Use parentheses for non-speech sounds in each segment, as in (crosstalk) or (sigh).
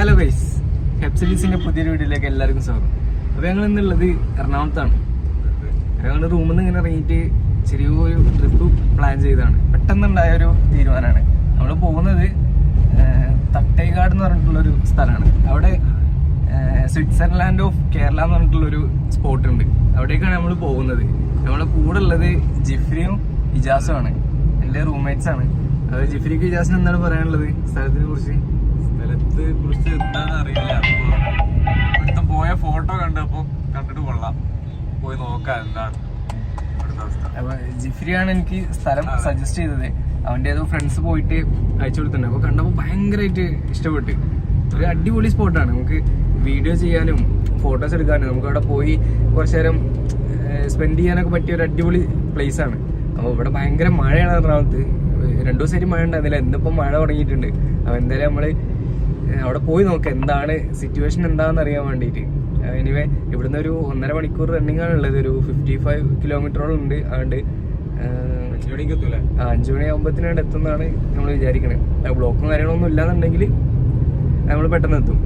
Hello guys ഹെപ്സിഡീസിന്റെ പുതിയൊരു വീഡിയോയിലേക്ക് എല്ലാവർക്കും സ്വാഗതം. അപ്പോൾ ഞങ്ങൾ ഇന്നുള്ളത് എറണാകുളത്താണ്. ഞങ്ങൾ റൂമിൽ നിന്ന് ഇങ്ങനെ ഇറങ്ങിയിട്ട് ചെറിയൊരു ട്രിപ്പ് പ്ലാൻ ചെയ്തതാണ്. പെട്ടെന്നുണ്ടായ ഒരു തീരുമാനമാണ് നമ്മൾ പോകുന്നത് തട്ടേകാട് തട്ടേക്കാട് എന്ന് പറഞ്ഞിട്ടുള്ളൊരു സ്ഥലമാണ്. അവിടെ സ്വിറ്റ്സർലാൻഡ് ഓഫ് കേരള എന്ന് പറഞ്ഞിട്ടുള്ളൊരു സ്പോട്ട് ഉണ്ട്. അവിടേക്കാണ് നമ്മൾ പോകുന്നത്. നമ്മളെ കൂടെ ഉള്ളത് ജിഫ്രിയും ഇജാസുമാണ് എന്റെ റൂംമേറ്റ്സ് ആണ്. അത് ജിഫ്രിക്ക് ഇജാസിന് എന്താണ് പറയാനുള്ളത്? സ്ഥലത്തിനെ കുറിച്ച്? സ്ഥലത്തെ കുറിച്ച് എന്താന്ന് അറിയില്ല. അപ്പൊ ഇവിടുത്തെ പോയ ഫോട്ടോ കണ്ടപ്പോൾ കണ്ടിട്ട് കൊള്ളാം. പോയി നോക്കാം എന്താണ് അപ്പൊ ജിഫ്രിയാണ് എനിക്ക് സ്ഥലം. സജസ്റ്റ് ചെയ്തത്. അവന്റെ ഏതോ ഫ്രണ്ട്സ് പോയിട്ട് അയച്ചു കൊടുത്തിട്ടുണ്ട്. അപ്പൊ കണ്ടപ്പോൾ ഭയങ്കരമായിട്ട് ഇഷ്ടപ്പെട്ടു. ഒരു അടിപൊളി സ്പോട്ടാണ് നമുക്ക് വീഡിയോ ചെയ്യാനും ഫോട്ടോസ് എടുക്കാനും നമുക്ക് അവിടെ പോയി കുറച്ചു നേരം സ്പെൻഡ് ചെയ്യാനൊക്കെ പറ്റിയ ഒരു അടിപൊളി പ്ലേസ് ആണ്. അപ്പോൾ ഇവിടെ ഭയങ്കര മഴയാണ് എറണാകുളത്ത്. രണ്ടു ദിവസമായിട്ട് മഴ ഉണ്ടായിരുന്നില്ല. ഇന്നിപ്പം മഴ തുടങ്ങിയിട്ടുണ്ട്. അപ്പോൾ എന്തായാലും നമ്മൾ അവിടെ പോയി നോക്കാം എന്താണ് സിറ്റുവേഷൻ എന്താണെന്ന് അറിയാൻ വേണ്ടിയിട്ട് എനിവേ ഇവിടുന്ന് ഒരു ഒന്നര മണിക്കൂർ റണ്ണിങ് ആണുള്ളത് ഉള്ളത്. ഒരു ഫിഫ്റ്റി ഫൈവ് കിലോമീറ്ററോളം ഉണ്ട് അതുകൊണ്ട് അഞ്ചു മണി ആകുമ്പോഴത്തേനാണ് എത്തുന്നതാണ് നമ്മൾ വിചാരിക്കണത് ബ്ലോക്കും കാര്യങ്ങളൊന്നും ഇല്ലാന്നുണ്ടെങ്കിൽ നമ്മൾ പെട്ടെന്ന് എത്തും.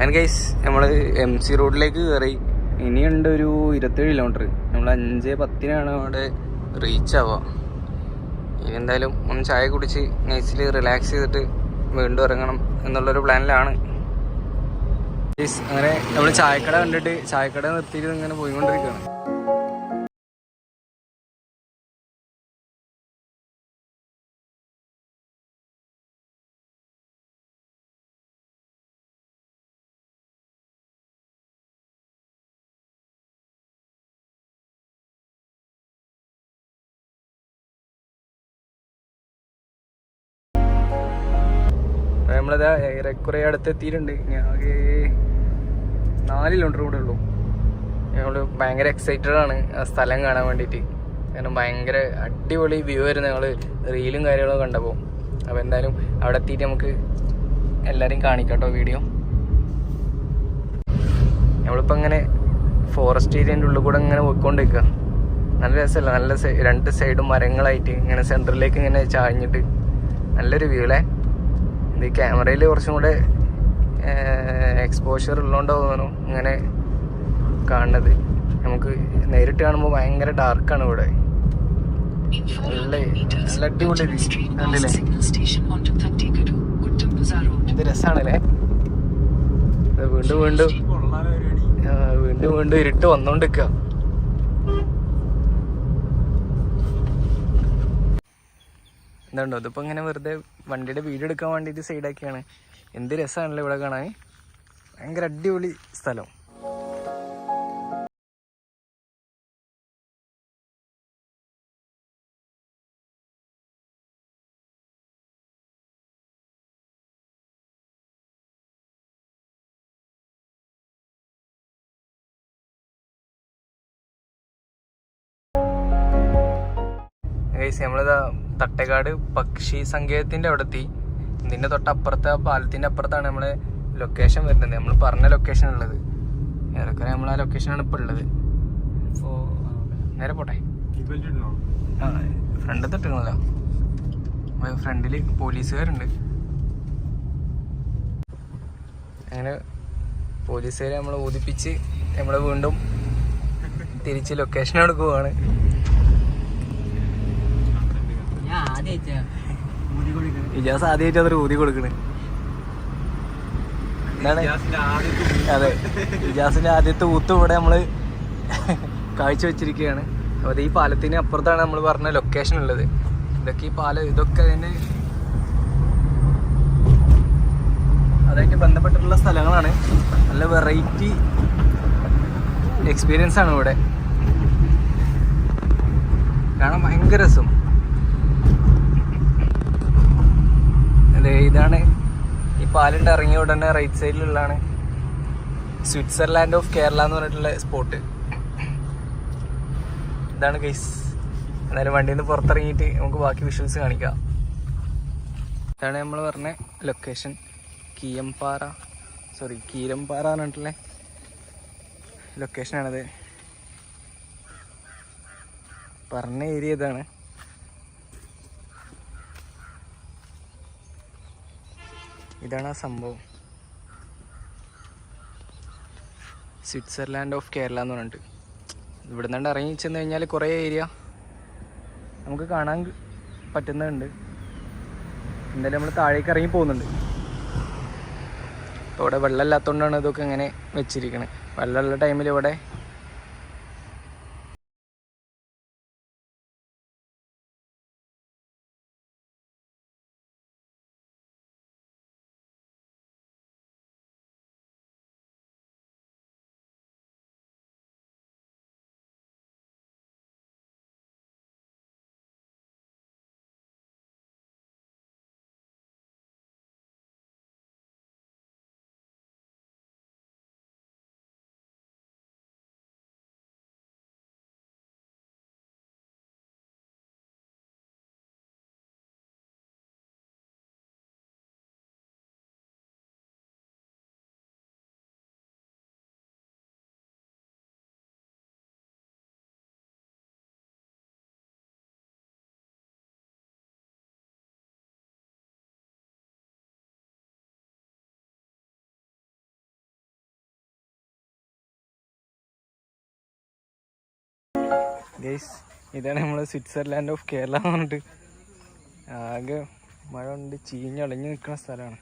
ആൻഡ് ഗൈസ് നമ്മൾ എം സി റോഡിലേക്ക് കയറി ഇനിയുണ്ട് ഒരു ഇരുപത്തേഴ് കിലോമീറ്റർ നമ്മൾ അഞ്ച് പത്തിനാണ് അവിടെ റീച്ച് ആവുക. ഇനി എന്തായാലും ഒന്ന് ചായ കുടിച്ച് നൈസിൽ റിലാക്സ് ചെയ്തിട്ട് വീണ്ടും ഇറങ്ങണം എന്നുള്ളൊരു പ്ലാനിലാണ് അങ്ങനെ നമ്മൾ ചായക്കട കണ്ടിട്ട് ചായക്കട നിർത്തിയിട്ട് ഇങ്ങനെ പോയിക്കൊണ്ടിരിക്കുകയാണ്. നമ്മളിതാ ഏറെക്കുറെ അടുത്ത് എത്തിയിട്ടുണ്ട് ഇനി ആകെ നാല് കിലോമീറ്റർ കൂടെ ഉള്ളൂ. ഞങ്ങൾ ഭയങ്കര എക്സൈറ്റഡ് ആണ് ആ സ്ഥലം കാണാൻ വേണ്ടിയിട്ട്. കാരണം ഭയങ്കര അടിപൊളി വ്യൂ ആയിരുന്നു ഞങ്ങൾ റീലും കാര്യങ്ങളും കണ്ടപ്പോൾ അപ്പോൾ എന്തായാലും അവിടെ എത്തിയിട്ട് നമുക്ക് എല്ലാവരെയും കാണിക്കാട്ടോ വീഡിയോ നമ്മളിപ്പോൾ ഇങ്ങനെ ഫോറസ്റ്റ് ഏരിയന്റെ ഉള്ളിൽ കൂടെ ഇങ്ങനെ പോയിക്കൊണ്ടിരിക്കുക നല്ല രസമല്ല നല്ല രണ്ട് സൈഡും മരങ്ങളായിട്ട് ഇങ്ങനെ സെന്ററിലേക്ക് ഇങ്ങനെ ചാഞ്ഞിട്ട് നല്ലൊരു വ്യൂ അല്ലേ? ഇത് ക്യാമറയിൽ കുറച്ചും കൂടെ എക്സ്പോഷർ ഉള്ളതുകൊണ്ടോ തോന്നുന്നു ഇങ്ങനെ കാണുന്നത്. നമുക്ക് നേരിട്ട് കാണുമ്പോൾ ഭയങ്കര ഡാർക്കാണ് ഇവിടെ. നല്ല 400 meters, നല്ല അടിപൊളി കണ്ടില്ലേ. ഇത് രസമാണല്ലേ വീണ്ടും വീണ്ടും വീണ്ടും വീണ്ടും ഇരുട്ട് വന്നോണ്ടിരിക്കുക എന്താണ്ടോ ഇതിപ്പോ ഇങ്ങനെ വെറുതെ വണ്ടിയുടെ വീഡിയോ എടുക്കാൻ വേണ്ടിയിട്ട് സൈഡാക്കിയാണ് എന്ത് രസമാണല്ലോ ഇവിടെ കാണാൻ. ഭയങ്കര അടിപൊളി സ്ഥലം. നമ്മളിതാ തട്ടേക്കാട് പക്ഷി സങ്കേതത്തിന്റെ അവിടെ എത്തി ഇതിന്റെ തൊട്ടപ്പുറത്തെ ആ പാലത്തിന്റെ അപ്പുറത്താണ് നമ്മളെ ലൊക്കേഷൻ വരുന്നത്. നമ്മൾ പറഞ്ഞ ലൊക്കേഷൻ ഉള്ളത്. ഏറെക്കുറെ നമ്മൾ ആ ലൊക്കേഷനാണ് ഇപ്പോൾ ഉള്ളത്. അപ്പോൾ നേരെ പോട്ടെ. ആ ഫ്രണ്ട് തൊട്ടുകളല്ലോ ഫ്രണ്ടിൽ പോലീസുകാരുണ്ട്. അങ്ങനെ പോലീസുകാരെ നമ്മൾ ഊതിപ്പിച്ച് നമ്മളെ വീണ്ടും തിരിച്ച് ലൊക്കേഷൻ എടുക്കുവാണ് ഇജാസ് ആദ്യമായിട്ട് അതൊരു ഊതി കൊടുക്കണ്. എന്താണ്? അതെ. ഇജാസിന്റെ ആദ്യത്തെ ഊത്ത് ഇവിടെ നമ്മൾ കാഴ്ച വെച്ചിരിക്കുകയാണ്. അപ്പോൾ ഈ പാലത്തിന് അപ്പുറത്താണ് നമ്മൾ പറഞ്ഞ ലൊക്കേഷൻ ഉള്ളത്. ഇതൊക്കെ ഈ പാലം ഇതൊക്കെ അതിന് അതായിട്ട് ബന്ധപ്പെട്ടിട്ടുള്ള സ്ഥലങ്ങളാണ്. നല്ല വെറൈറ്റി എക്സ്പീരിയൻസ് ആണ് ഇവിടെ. കാരണം ഭയങ്കര രസം അതെ ഇതാണ് ഈ പാലിന്റെ ഇറങ്ങിയ ഉടനെ റൈറ്റ് സൈഡിലുള്ളതാണ് സ്വിറ്റ്സർലാൻഡ് ഓഫ് കേരള എന്ന് പറഞ്ഞിട്ടുള്ള സ്പോട്ട് ഇതാണ് കേസ് എന്നാലും വണ്ടിയിൽ നിന്ന് പുറത്തിറങ്ങിയിട്ട് നമുക്ക് ബാക്കി വിഷ്വൽസ് കാണിക്കാം. ഇതാണ് നമ്മൾ പറഞ്ഞ ലൊക്കേഷൻ കീയംപാറ സോറി കീരംപാറ പറഞ്ഞിട്ടുള്ള ലൊക്കേഷനാണത് പറഞ്ഞ ഏരിയ ഇതാണ്. ഇതാണ് ആ സംഭവം. സ്വിറ്റ്സർലാൻഡ് ഓഫ് കേരള എന്ന് പറഞ്ഞിട്ട്. ഇവിടെ നിന്നാണ്ട് ഇറങ്ങി ചെന്ന് കഴിഞ്ഞാൽ കുറേ ഏരിയ നമുക്ക് കാണാൻ പറ്റുന്നുണ്ട്. എന്തായാലും നമ്മൾ താഴേക്ക് ഇറങ്ങി പോകുന്നുണ്ട്. ഇപ്പോൾ ഇവിടെ വെള്ളം ഇല്ലാത്തതുകൊണ്ടാണ് ഇതൊക്കെ ഇങ്ങനെ വെച്ചിരിക്കുന്നത് വെള്ളമുള്ള ടൈമിൽ ഇവിടെ ഗൈസ് ഇതാണ് നമ്മൾ സ്വിറ്റ്സർലാൻഡ് ഓഫ് കേരള എന്ന് പറഞ്ഞിട്ട് ആകെ മഴ കൊണ്ട് ചീഞ്ഞളിഞ്ഞ് നിൽക്കുന്ന സ്ഥലമാണ്.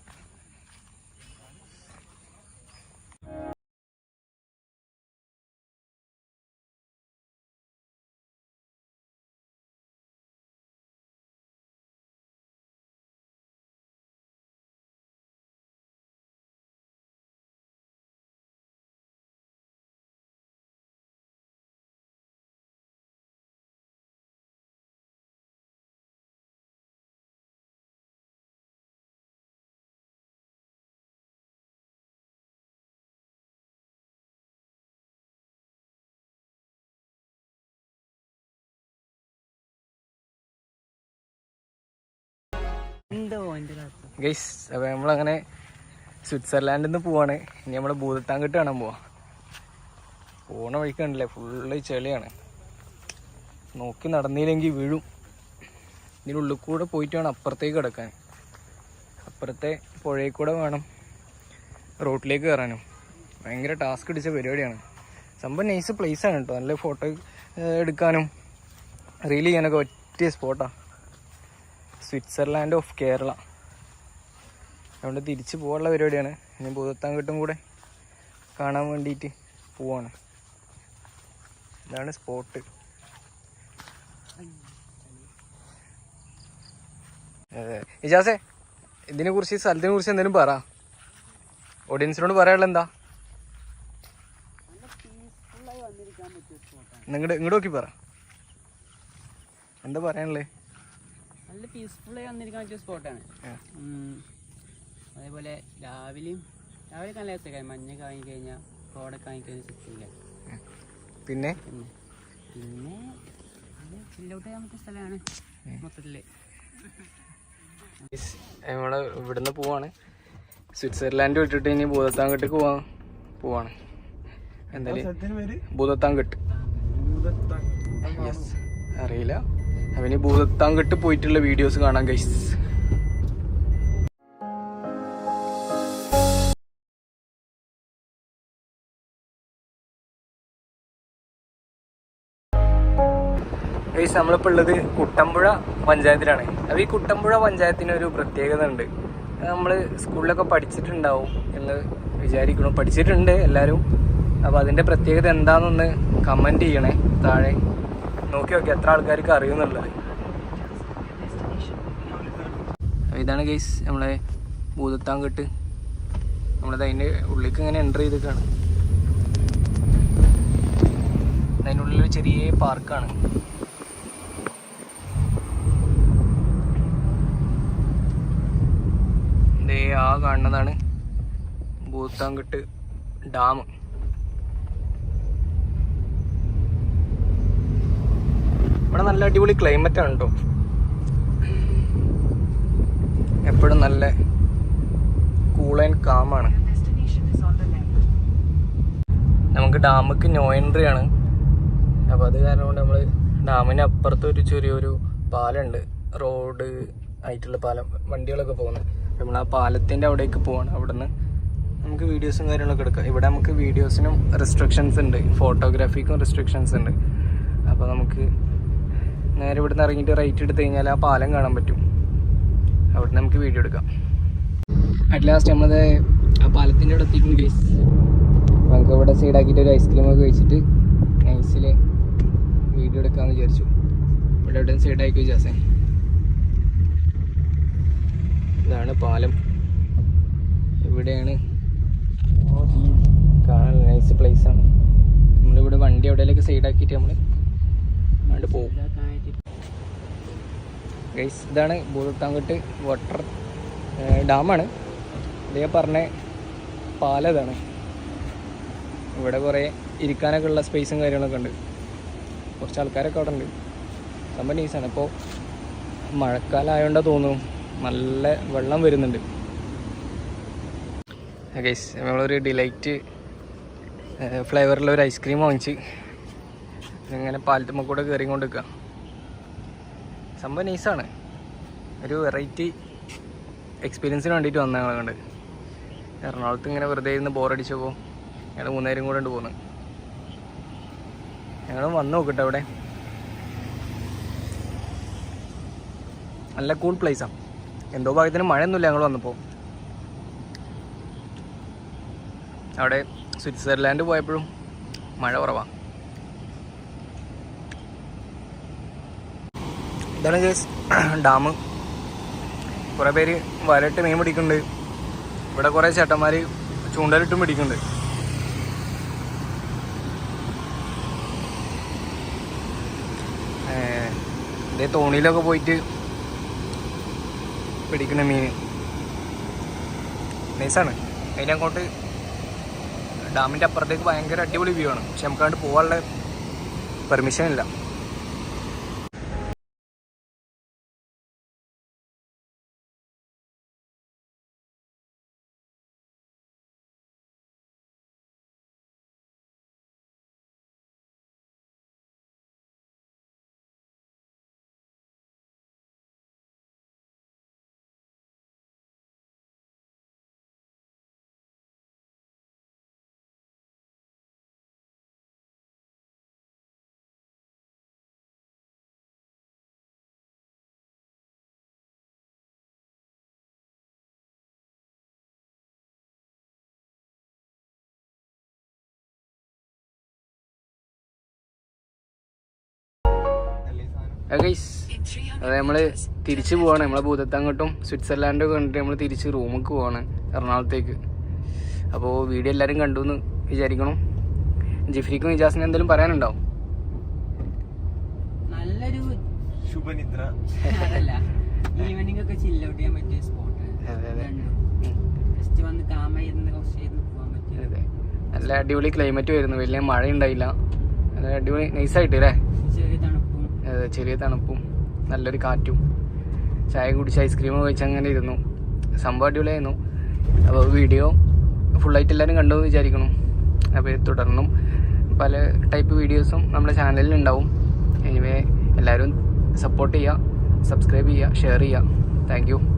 ഗൈസ് അപ്പോൾ നമ്മളങ്ങനെ സ്വിറ്റ്സർലാൻഡിൽ നിന്ന് പോവാണ്. ഇനി നമ്മൾ ഭൂതത്താങ്കട്ട് കാണാൻ പോവാ? പോണ വഴിക്ക് കണ്ടില്ലേ? ഫുള്ള് ചെളിയാണ്. നോക്കി നടന്നില്ലെങ്കിൽ വീഴും. ഇതിനുള്ളിൽ കൂടെ പോയിട്ട് വേണം അപ്പുറത്തേക്ക് കിടക്കാൻ. അപ്പുറത്തെ പുഴയിൽ കൂടെ വേണം റോട്ടിലേക്ക് കയറാനും. ഭയങ്കര ടാസ്ക് അടിച്ച പരിപാടിയാണ്. സംഭവം നൈസ് പ്ലേസ് ആണ് കേട്ടോ. നല്ല ഫോട്ടോ എടുക്കാനും റീൽ ചെയ്യാനൊക്കെ പറ്റിയ സ്പോട്ടാണ് സ്വിറ്റ്സർലാൻഡ് ഓഫ് കേരള. അതുകൊണ്ട് തിരിച്ച് പോകാനുള്ള പരിപാടിയാണ്. ഇനി ഭൂതത്താങ്കട്ടും കൂടെ കാണാൻ വേണ്ടിയിട്ട് പോവാണ്. ഇതാണ് സ്പോട്ട്. ഇജാസേ ഇതിനെ കുറിച്ച് സ്ഥലത്തിനെ കുറിച്ച് എന്തെങ്കിലും പറ. ഓഡിയൻസിനോട് പറയാനുള്ള എന്താ? നിങ്ങടെ ഇങ്ങോട്ട് നോക്കി പറ. എന്താ പറയാനുള്ളത് നല്ല പീസ്ഫുള്ളായി വന്നിരിക്കാൻ പറ്റിയ സ്പോട്ടാണ് അതേപോലെ രാവിലെയും രാവിലെ നല്ല രസമായി മഞ്ഞൊക്കെ വാങ്ങി കഴിഞ്ഞാൽ റോഡൊക്കെ വാങ്ങി സെറ്റില്ല പിന്നെ? പിന്നെ? ചില്ലൗട്ട് നമുക്ക് സ്ഥലമാണ് മൊത്തത്തിൽ. നമ്മൾ ഇവിടുന്ന് പോവാണ്. സ്വിറ്റ്സർലാൻഡ് വിട്ടിട്ട് ഇനി ഭൂതത്താങ്കട്ട് പോവാൻ പോവാണ്. എന്തായാലും ഭൂതത്താങ്കട്ട്. അറിയില്ല. അപ്പം ഭൂതത്താൻ കെട്ട് പോയിട്ടുള്ള വീഡിയോസ് കാണാൻ ഗൈസ് നമ്മളിപ്പോൾ ഉള്ളത് കുട്ടമ്പുഴ പഞ്ചായത്തിലാണ്. അപ്പോൾ ഈ കുട്ടമ്പുഴ പഞ്ചായത്തിന് ഒരു പ്രത്യേകത ഉണ്ട് നമ്മൾ സ്കൂളിലൊക്കെ പഠിച്ചിട്ടുണ്ടാവും എന്ന് വിചാരിക്കണം പഠിച്ചിട്ടുണ്ട് എല്ലാവരും അപ്പോൾ അതിന്റെ പ്രത്യേകത എന്താണെന്നൊന്ന് കമന്റ് ചെയ്യണേ താഴെ. നോക്കി നോക്കി എത്ര ആൾക്കാർക്ക് അറിയുന്നുള്ളത് ഇതാണ് ഗൈസ് നമ്മളെ ഭൂതത്താങ്കെട്ട്. നമ്മളത് അതിന്റെ ഉള്ളിലേക്ക് ഇങ്ങനെ എന്റർ ചെയ്തിട്ടാണ് അതിന്റെ ഉള്ളിൽ ഒരു ചെറിയ പാർക്കാണ്. ദേ ആ കാണുന്നതാണ് ഭൂത്താങ്കട്ട് ഡാം. നല്ല അടിപൊളി ക്ലൈമറ്റ് ആണ് കേട്ടോ എപ്പോഴും നല്ല കൂൾ ആൻഡ് കാമാണ്. നമുക്ക് ഡാമിക്ക് നോ എൻട്രി ആണ്. അപ്പോൾ അത് കാരണം കൊണ്ട് നമ്മൾ ഡാമിന് അപ്പുറത്ത് ഒരു ചെറിയൊരു പാലമുണ്ട് റോഡ് ആയിട്ടുള്ള പാലം വണ്ടികളൊക്കെ പോകുന്നത്. നമ്മൾ ആ പാലത്തിന്റെ അവിടേക്ക് പോവാണ്. അവിടുന്ന് നമുക്ക് വീഡിയോസും കാര്യങ്ങളൊക്കെ എടുക്കാം. ഇവിടെ നമുക്ക് വീഡിയോസിനും റെസ്ട്രിക്ഷൻസ് ഉണ്ട്. ഫോട്ടോഗ്രാഫിക്കും റെസ്ട്രിക്ഷൻസ് ഉണ്ട്. അപ്പോൾ നമുക്ക് നേരെ ഇവിടുന്ന് ഇറങ്ങിയിട്ട് റൈറ്റ് എടുത്തു കഴിഞ്ഞാൽ ആ പാലം കാണാൻ പറ്റും. അവിടുന്ന് നമുക്ക് വീഡിയോ എടുക്കാം. അറ്റ് ലാസ്റ്റ് നമ്മളത് ആ പാലത്തിന്റെ അവിടെ എത്തിയിട്ടുണ്ട് ഗൈസ് നമുക്ക് ഇവിടെ സൈഡാക്കിയിട്ട് ഒരു ഐസ്ക്രീം ഒക്കെ കഴിച്ചിട്ട് നൈസിൽ വീഡിയോ എടുക്കാമെന്ന് വിചാരിച്ചു. ഇവിടെ എവിടെ സൈഡാക്കി വിചാരിച്ചേ ഇതാണ് പാലം. ഇവിടെയാണ് കാണാൻ നൈസ് പ്ലേസ് ആണ്. നമ്മളിവിടെ വണ്ടി എവിടെയെങ്കിലൊക്കെ സൈഡാക്കിയിട്ട് നമ്മൾ അങ്ങോട്ട് പോകും ഗൈസ് ഇതാണ് ഭൂതത്താങ്കട്ട് വാട്ടർ ഡാമാണ്. ഇതേ പറഞ്ഞ പാലതാണ് ഇവിടെ കുറേ ഇരിക്കാനൊക്കെ ഉള്ള സ്പേസും കാര്യങ്ങളൊക്കെ ഉണ്ട്. കുറച്ച് ആൾക്കാരൊക്കെ അവിടെ ഉണ്ട്. സംഭവം നൈസാണ് ഇപ്പോൾ മഴക്കാലമായോണ്ടാ തോന്നുന്നു. നല്ല വെള്ളം വരുന്നുണ്ട്. ഗൈസ് നമ്മളൊരു ഡിലൈറ്റ് ഫ്ലേവറിലൊരു ഐസ്ക്രീം വാങ്ങിച്ച് ഇങ്ങനെ പാലത്തുമ്മ കൂടെ കയറി കൊണ്ട് നിൽക്കുക സംഭവം നൈസാണ് ഒരു വെറൈറ്റി എക്സ്പീരിയൻസിന് വേണ്ടിയിട്ട് വന്ന ഞങ്ങളെ കണ്ട്. എറണാകുളത്ത് ഇങ്ങനെ വെറുതെ ഇരുന്ന് ബോറടിച്ചപ്പോൾ ഞങ്ങൾ മൂന്നേരം കൂടെ ഉണ്ട് പോകുന്നത് ഞങ്ങൾ വന്ന് നോക്കട്ടെ അവിടെ. നല്ല കൂൾ പ്ലേസാണ് എന്തോ ഭാഗ്യത്തിന് മഴയൊന്നുമില്ല ഞങ്ങൾ വന്നപ്പോൾ അവിടെ സ്വിറ്റ്സർലാൻഡ് പോയപ്പോഴും മഴ കുറവാണ് ഇതാണ് കേസ് (clears throat) ഡാം. കുറേ പേര് വരട്ട് മീൻ പിടിക്കുന്നുണ്ട്. ഇവിടെ കുറേ ചേട്ടന്മാർ ചൂണ്ടലിട്ടും പിടിക്കുന്നുണ്ട്. ഇതേ തോണിയിലൊക്കെ പോയിട്ട് പിടിക്കുന്ന മീൻ. നൈസാണ് അതിന്റെ അങ്ങോട്ട് ഡാമിന്റെ അപ്പുറത്തേക്ക് ഭയങ്കര അടിപൊളി വ്യൂ ആണ്. പക്ഷെ നമുക്കങ്ങോട്ട് പോകാനുള്ള പെർമിഷൻ ഇല്ല. ഗൈസ് In 300 അതെ നമ്മൾ തിരിച്ചു പോവാണ്. നമ്മളെ ഭൂതത്തങ്ങോട്ടും സ്വിറ്റ്സർലാൻഡൊക്കെ കണ്ടിട്ട് നമ്മൾ തിരിച്ച് റൂമിലേക്ക് പോവാണ് എറണാകുളത്തേക്ക്. അപ്പോൾ വീഡിയോ എല്ലാരും കണ്ടു എന്ന് വിചാരിക്കണം. ജിഫ്രിക്കും ഇജാസിനും എന്തെങ്കിലും പറയാനുണ്ടാവും നല്ലൊരു ശുഭനിദ്ര. ഈവനിങ് (laughs) ഒക്കെ ചില്ല ഔട്ട് ചെയ്യാൻ പറ്റിയ സ്പോട്ട്. ജസ്റ്റ് വന്ന് പോകാൻ പറ്റിയ നല്ല അടിപൊളി ക്ലൈമറ്റ് വരുന്നു വലിയ മഴ ഉണ്ടായില്ല നല്ല അടിപൊളി നൈസായിട്ട് അല്ലേ ചെറിയ തണുപ്പും നല്ലൊരു കാറ്റും ചായ കുടിച്ച് ഐസ്ക്രീം കഴിച്ച് അങ്ങനെ ഇരുന്നു. സംഭവം അടിപൊളിയായിരുന്നു. അപ്പോൾ വീഡിയോ ഫുള്ളായിട്ട് എല്ലാവരും കണ്ടു എന്ന് വിചാരിക്കണം അപ്പോൾ തുടർന്നും പല ടൈപ്പ് വീഡിയോസും നമ്മുടെ ചാനലിൽ ഉണ്ടാവും. എനിവേ എല്ലാവരും സപ്പോർട്ട് ചെയ്യുക സബ്സ്ക്രൈബ് ചെയ്യുക ഷെയർ ചെയ്യുക. താങ്ക്